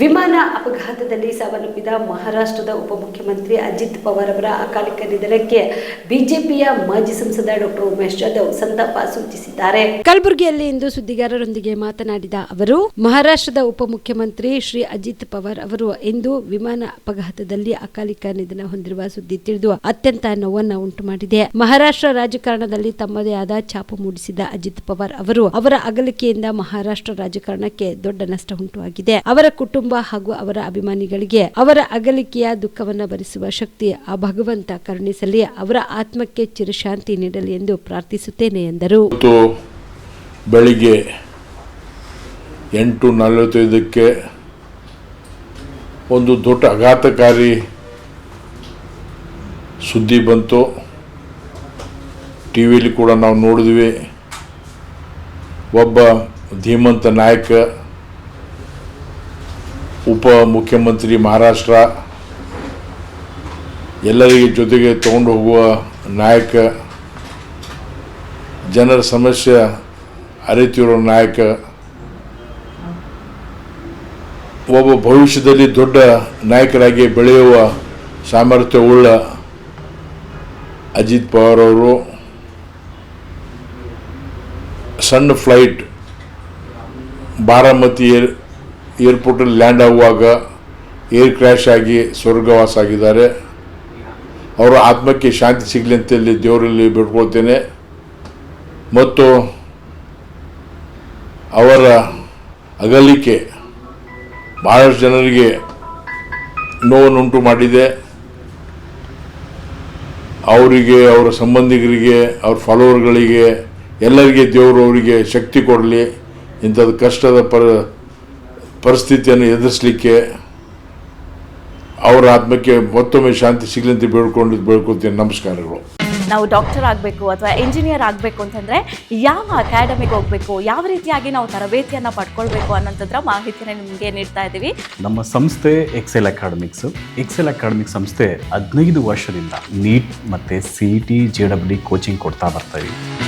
ವಿಮಾನ ಅಪಘಾತದಲ್ಲಿ ಸಾವನ್ನಪ್ಪಿದ ಮಹಾರಾಷ್ಟ್ರದ ಉಪಮುಖ್ಯಮಂತ್ರಿ ಅಜಿತ್ ಪವಾರ್ ಅವರ ಅಕಾಲಿಕ ನಿಧನಕ್ಕೆ ಬಿಜೆಪಿಯ ಮಾಜಿ ಸಂಸದ ಡಾಕ್ಟರ್ ಉಮೇಶ್ ಜಾಧವ್ ಸಂತಾಪ ಸೂಚಿಸಿದ್ದಾರೆ. ಕಲಬುರಗಿಯಲ್ಲಿ ಇಂದು ಸುದ್ದಿಗಾರರೊಂದಿಗೆ ಮಾತನಾಡಿದ ಅವರು, ಮಹಾರಾಷ್ಟ್ರದ ಉಪಮುಖ್ಯಮಂತ್ರಿ ಶ್ರೀ ಅಜಿತ್ ಪವಾರ್ ಅವರು ಇಂದು ವಿಮಾನ ಅಪಘಾತದಲ್ಲಿ ಅಕಾಲಿಕ ನಿಧನ ಹೊಂದಿರುವ ಸುದ್ದಿ ತಿಳಿದು ಅತ್ಯಂತ ನೋವನ್ನು ಉಂಟು ಮಾಡಿದೆ ಮಹಾರಾಷ್ಟ್ರ ರಾಜಕಾರಣದಲ್ಲಿ ತಮ್ಮದೇ ಆದ ಛಾಪು ಮೂಡಿಸಿದ ಅಜಿತ್ ಪವಾರ್ ಅವರು ಅವರ ಅಗಲಿಕೆಯಿಂದ ಮಹಾರಾಷ್ಟ್ರ ರಾಜಕಾರಣಕ್ಕೆ ದೊಡ್ಡ ನಷ್ಟ ಉಂಟುವಾಗಿದೆ. ಅವರ ಕುಟುಂಬ ಹಾಗೂ ಅವರ ಅಭಿಮಾನಿಗಳಿಗೆ ಅವರ ಅಗಲಿಕೆಯ ದುಃಖವನ್ನು ಭರಿಸುವ ಶಕ್ತಿ ಆ ಭಗವಂತ ಕರುಣಿಸಲಿ, ಅವರ ಆತ್ಮಕ್ಕೆ ಚಿರಶಾಂತಿ ನೀಡಲಿ ಎಂದು ಪ್ರಾರ್ಥಿಸುತ್ತೇನೆ ಎಂದರು. ಬೆಳಿಗ್ಗೆ ಎಂಟು ನಲವತ್ತೈದಕ್ಕೆ ಒಂದು ದೊಡ್ಡ ಆಘಾತಕಾರಿ ಸುದ್ದಿ ಬಂತು. ಟಿ ವಿಲಿ ಕೂಡ ನಾವು ನೋಡಿದ್ವಿ. ಒಬ್ಬ ಧೀಮಂತ ನಾಯಕ ಉಪ ಮುಖ್ಯಮಂತ್ರಿ ಮಹಾರಾಷ್ಟ್ರ ಎಲ್ಲರಿಗೆ ಜೊತೆಗೆ ತಗೊಂಡು ಹೋಗುವ ನಾಯಕ, ಜನರ ಸಮಸ್ಯೆ ಅರಿತಿರೋ ನಾಯಕ, ಒಬ್ಬ ಭವಿಷ್ಯದಲ್ಲಿ ದೊಡ್ಡ ನಾಯಕರಾಗಿ ಬೆಳೆಯುವ ಸಾಮರ್ಥ್ಯವುಳ್ಳ ಅಜಿತ್ ಪವಾರ್ ಅವರು ಸಣ್ಣ ಫ್ಲೈಟ್ ಬಾರಾಮತಿ ಏರ್ಪೋರ್ಟಲ್ಲಿ ಲ್ಯಾಂಡ್ ಆಗುವಾಗ ಏರ್ ಕ್ರ್ಯಾಶ್ ಆಗಿ ಸ್ವರ್ಗವಾಸ ಆಗಿದ್ದಾರೆ. ಅವರ ಆತ್ಮಕ್ಕೆ ಶಾಂತಿ ಸಿಗಲಿ ಅಂತೇಳಿ ದೇವರಲ್ಲಿ ಬಿಟ್ಕೊಳ್ತೇನೆ ಮತ್ತು ಅವರ ಅಗಲಿಕೆ ಬಹಳಷ್ಟು ಜನರಿಗೆ ನೋವನ್ನುಂಟು ಮಾಡಿದೆ. ಅವರಿಗೆ, ಅವರ ಸಂಬಂಧಿಕರಿಗೆ, ಅವ್ರ ಫಾಲೋವರ್ಗಳಿಗೆ ಎಲ್ಲರಿಗೆ ದೇವರು ಅವರಿಗೆ ಶಕ್ತಿ ಕೊಡಲಿ. ಇಂಥದ್ದು ಕಷ್ಟದ ಪರ ಪರಿಸ್ಥಿತಿಯನ್ನು ಎದುರಿಸಲಿಕ್ಕೆ ಅವರ ಆತ್ಮಕ್ಕೆ ಮತ್ತೊಮ್ಮೆ ಶಾಂತಿ ಸಿಗಲಿ ಅಂತ ಬೇಡ್ಕೊಂಡು ಬೇಡ್ಕೊಳ್ತೀನಿ. ನಮಸ್ಕಾರಗಳು. ನಾವು ಡಾಕ್ಟರ್ ಆಗಬೇಕು ಅಥವಾ ಇಂಜಿನಿಯರ್ ಆಗಬೇಕು ಅಂತಂದರೆ ಯಾವ ಅಕಾಡೆಮಿಗೆ ಹೋಗಬೇಕು ಯಾವ ರೀತಿಯಾಗಿ ನಾವು ತರಬೇತಿಯನ್ನು ಪಡ್ಕೊಳ್ಬೇಕು ಅನ್ನೋಂಥದ್ರ ಮಾಹಿತಿನ ನಿಮಗೆ ನೀಡ್ತಾ ಇದ್ದೀವಿ. ನಮ್ಮ ಸಂಸ್ಥೆ ಎಕ್ಸೆಲ್ ಅಕಾಡೆಮಿಕ್ಸ್ ಎಕ್ಸೆಲ್ ಅಕಾಡೆಮಿಕ್ ಸಂಸ್ಥೆ ಹದಿನೈದು ವರ್ಷದಿಂದ ನೀಟ್ ಮತ್ತು C E T J W coaching ಕೊಡ್ತಾ ಬರ್ತಾ ಇದೀವಿ